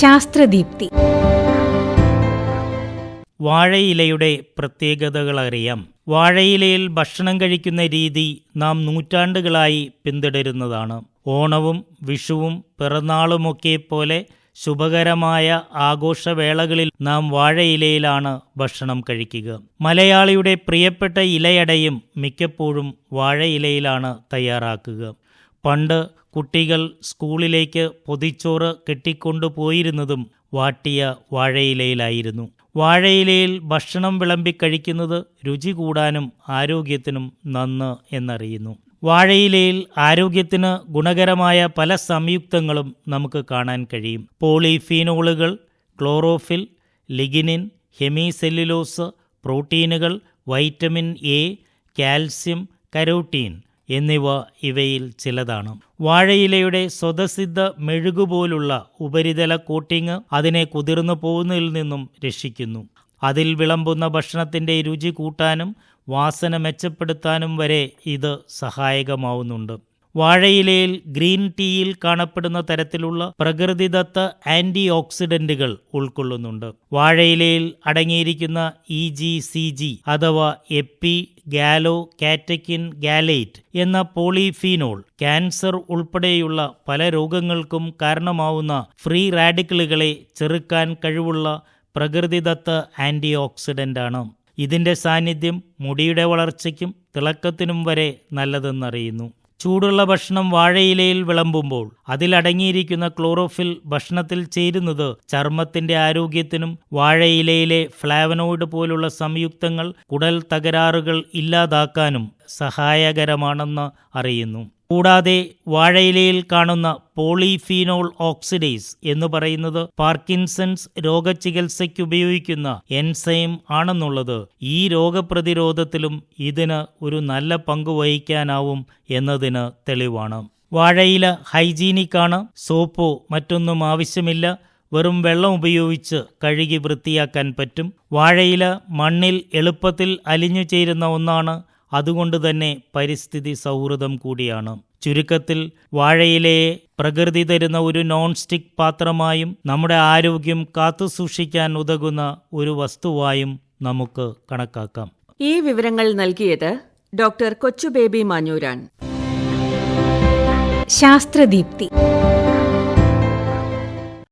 ശാസ്ത്രദീപ്തി. വാഴയിലയുടെ പ്രത്യേകതകൾ അറിയാം വാഴയിലയിൽ ഭക്ഷണം കഴിക്കുന്ന രീതി നാം നൂറ്റാണ്ടുകളായി പിന്തുടരുന്നതാണ്. ഓണവും വിഷുവും പിറന്നാളുമൊക്കെ പോലെ ശുഭകരമായ ആഘോഷവേളകളിൽ നാം വാഴയിലയിലാണ് ഭക്ഷണം കഴിക്കുക. മലയാളിയുടെ പ്രിയപ്പെട്ട ഇലയടയും മിക്കപ്പോഴും വാഴയിലയിലാണ് തയ്യാറാക്കുക. പണ്ട് കുട്ടികൾ സ്കൂളിലേക്ക് പൊതിച്ചോറ് കെട്ടിക്കൊണ്ടുപോയിരുന്നതും വാട്ടിയ വാഴയിലയിലായിരുന്നു. വാഴയിലയിൽ ഭക്ഷണം വിളമ്പി കഴിക്കുന്നത് രുചി കൂടാനും ആരോഗ്യത്തിനും നന്ന് എന്നറിയുന്നു. വാഴയിലയിൽ ആരോഗ്യത്തിന് ഗുണകരമായ പല സംയുക്തങ്ങളും നമുക്ക് കാണാൻ കഴിയും. പോളിഫീനോളുകൾ ക്ലോറോഫിൽ ലിഗിനിൻ ഹെമിസെല്ലുലോസ് പ്രോട്ടീനുകൾ വൈറ്റമിൻ എ കാൽസ്യം കരോട്ടീൻ എന്നിവ ഇവയിൽ ചിലതാണ്. വാഴയിലയുടെ സ്വതസിദ്ധ മെഴുകുപോലുള്ള ഉപരിതല കോട്ടിങ് അതിനെ കുതിർന്നു പോകുന്നതിൽ നിന്നും രക്ഷിക്കുന്നു. അതിൽ വിളമ്പുന്ന ഭക്ഷണത്തിന്റെ രുചി കൂട്ടാനും വാസന മെച്ചപ്പെടുത്താനും വരെ ഇത് സഹായകമാവുന്നുണ്ട്. വാഴയിലയിൽ ഗ്രീൻ ടീയിൽ കാണപ്പെടുന്ന തരത്തിലുള്ള പ്രകൃതിദത്ത ആന്റി ഓക്സിഡന്റുകൾ ഉൾക്കൊള്ളുന്നുണ്ട്. വാഴയിലയിൽ അടങ്ങിയിരിക്കുന്ന ഇ ജി സി ജി അഥവാ എപ്പി ഗാലോ കാറ്റക്കിൻ ഗാലേറ്റ് എന്ന പോളിഫീനോൾ ക്യാൻസർ ഉൾപ്പെടെയുള്ള പല രോഗങ്ങൾക്കും കാരണമാവുന്ന ഫ്രീ റാഡിക്കലുകളെ ചെറുക്കാൻ കഴിവുള്ള പ്രകൃതിദത്ത ആന്റി ഓക്സിഡന്റാണ് ഇതിന്റെ സാന്നിധ്യം മുടിയുടെ വളർച്ചയ്ക്കും തിളക്കത്തിനും വരെ നല്ലതെന്നറിയുന്നു. ചൂടുള്ള ഭക്ഷണം വാഴയിലയിൽ വിളമ്പുമ്പോൾ അതിലടങ്ങിയിരിക്കുന്ന ക്ലോറോഫിൽ ഭക്ഷണത്തിൽ ചേരുന്നത് ചർമ്മത്തിന്റെ ആരോഗ്യത്തിനും വാഴയിലയിലെ ഫ്ലാവനോയിഡ് പോലുള്ള സംയുക്തങ്ങൾ കുടൽ തകരാറുകൾ ഇല്ലാതാക്കാനും സഹായകരമാണെന്ന് അറിയുന്നു. കൂടാതെ വാഴയിലയിൽ കാണുന്ന പോളിഫീനോൾ ഓക്സിഡേസ് എന്ന് പറയുന്നത് പാർക്കിൻസൺസ് രോഗചികിത്സയ്ക്ക് ഉപയോഗിക്കുന്ന എൻസൈം ആണെന്നുള്ളത് ഈ രോഗപ്രതിരോധത്തിലും ഇതിന് ഒരു നല്ല പങ്ക് വഹിക്കാനാവും എന്നതിന് തെളിവാണ്. വാഴയില ഹൈജീനിക് ആണ് സോപ്പോ മറ്റൊന്നും ആവശ്യമില്ല വെറും വെള്ളം ഉപയോഗിച്ച് കഴുകി വൃത്തിയാക്കാൻ പറ്റും. വാഴയില മണ്ണിൽ എളുപ്പത്തിൽ അലിഞ്ഞു ചേരുന്ന ഒന്നാണ് അതുകൊണ്ട് തന്നെ പരിസ്ഥിതി സൗഹൃദം കൂടിയാണ്. ചുരുക്കത്തിൽ വാഴയിലയെ പ്രകൃതി തരുന്ന ഒരു നോൺ സ്റ്റിക് പാത്രമായും നമ്മുടെ ആരോഗ്യം കാത്തുസൂക്ഷിക്കാൻ ഉതകുന്ന ഒരു വസ്തുവായും നമുക്ക് കണക്കാക്കാം. ഈ വിവരങ്ങൾ നൽകിയത് ഡോക്ടർ കൊച്ചുബേബി മാഞ്ഞൂരാൻ. ശാസ്ത്രദീപ്തി.